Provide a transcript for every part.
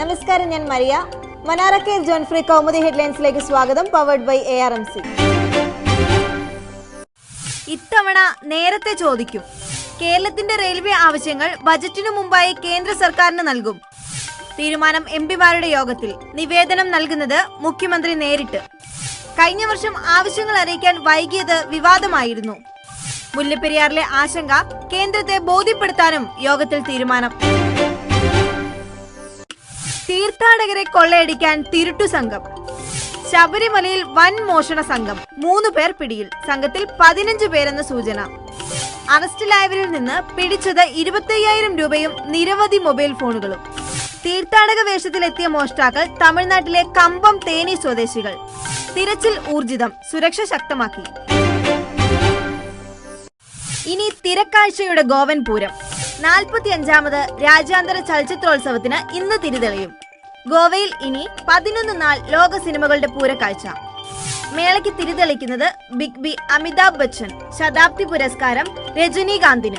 നമസ്കാരം ഞാൻ മരിയ. മനാറ കേവ് ജോൺ ഫ്രീ കൗമുദി ഹെഡ്ലൈൻസിലേക്ക് സ്വാഗതം powered by A R M C ഇത്തവണ നേരത്തെ ചോദിക്കും. കേരളത്തിന്റെ റെയിൽവേ ആവശ്യങ്ങൾ ബജറ്റിനു മുമ്പായി കേന്ദ്ര സർക്കാരിന് നൽകും. തീരുമാനം എം പിമാരുടെ യോഗത്തിൽ നിവേദനം നൽകുന്നത് മുഖ്യമന്ത്രി നേരിട്ട്. കഴിഞ്ഞ വർഷം ആവശ്യങ്ങൾ അറിയിക്കാൻ വൈകിയത് വിവാദമായിരുന്നു. മുല്ലപ്പെരിയാറിലെ ആശങ്ക കേന്ദ്രത്തെ ബോധ്യപ്പെടുത്താനും യോഗത്തിൽ തീരുമാനം. തീർത്ഥാടകരെ കൊള്ളയടിക്കാൻ തിരുട്ടു സംഘം. ശബരിമലയിൽ വൻ മോഷണ സംഘം. മൂന്ന് പേർ പിടിയിൽ. സംഘത്തിൽ പതിനഞ്ച് പേരെന്ന് സൂചന. അറസ്റ്റിലായവരിൽ നിന്ന് പിടിച്ചത് ഇരുപത്തയ്യായിരം രൂപയും നിരവധി മൊബൈൽ ഫോണുകളും. തീർത്ഥാടക വേഷത്തിലെത്തിയ മോഷ്ടാക്കൾ തമിഴ്നാട്ടിലെ കമ്പം തേനി സ്വദേശികൾ. തിരച്ചിൽ ഊർജിതം സുരക്ഷ ശക്തമാക്കി. ഇനി തിരക്കാഴ്ചയുടെ ഗോവൻ പൂരം നാൽപ്പത്തി അഞ്ചാമത് രാജ്യാന്തര ചലച്ചിത്രോത്സവത്തിന് ഇന്ന് തിരിതെളിയും. ഗോവയിൽ ഇനി പതിനൊന്ന് നാൾ ലോക സിനിമകളുടെ പൂരക്കാഴ്ച. മേളയ്ക്ക് തിരിതെളിക്കുന്നത് ബിഗ് ബി അമിതാഭ് ബച്ചൻ ശതാബ്ദി പുരസ്കാരം രജനീകാന്തിന്.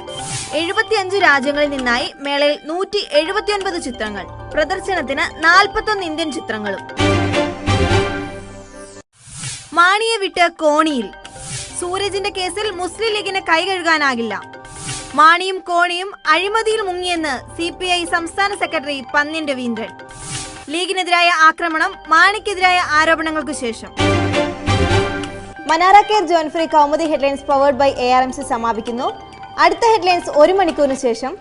എഴുപത്തിയഞ്ച് രാജ്യങ്ങളിൽ നിന്നായി മേളയിൽ നൂറ്റി എഴുപത്തിയൊൻപത് ചിത്രങ്ങൾ. പ്രദർശനത്തിന് നാൽപ്പത്തൊന്ന് ഇന്ത്യൻ ചിത്രങ്ങളും. മാണിയെ വിട്ട് കോണിയിൽ. സൂരജിന്റെ കേസിൽ മുസ്ലിം ലീഗിന് കൈകഴുകാനാകില്ല. മാണിയും കോണിയും അഴിമതിയിൽ മുങ്ങിയെന്ന് സി പി ഐ സംസ്ഥാന സെക്രട്ടറി പന്ന്യൻ രവീന്ദ്രൻ ലീഗിനെതിരായ ആക്രമണം മാണിക്കെതിരായ ആരോപണങ്ങൾക്ക് ശേഷം. മനാറ കെയർ ജോൺ free Kaumudi headlines powered by A R M C സമാപിക്കുന്നു. അടുത്ത ഹെഡ്ലൈൻസ് ഒരു മണിക്കൂറിന് ശേഷം.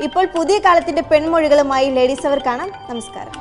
ഇപ്പോൾ പുതിയ കാലത്തിന്റെ പെൺമൊഴികളുമായി ലേഡീസ് അവർ കാണാം. നമസ്കാരം.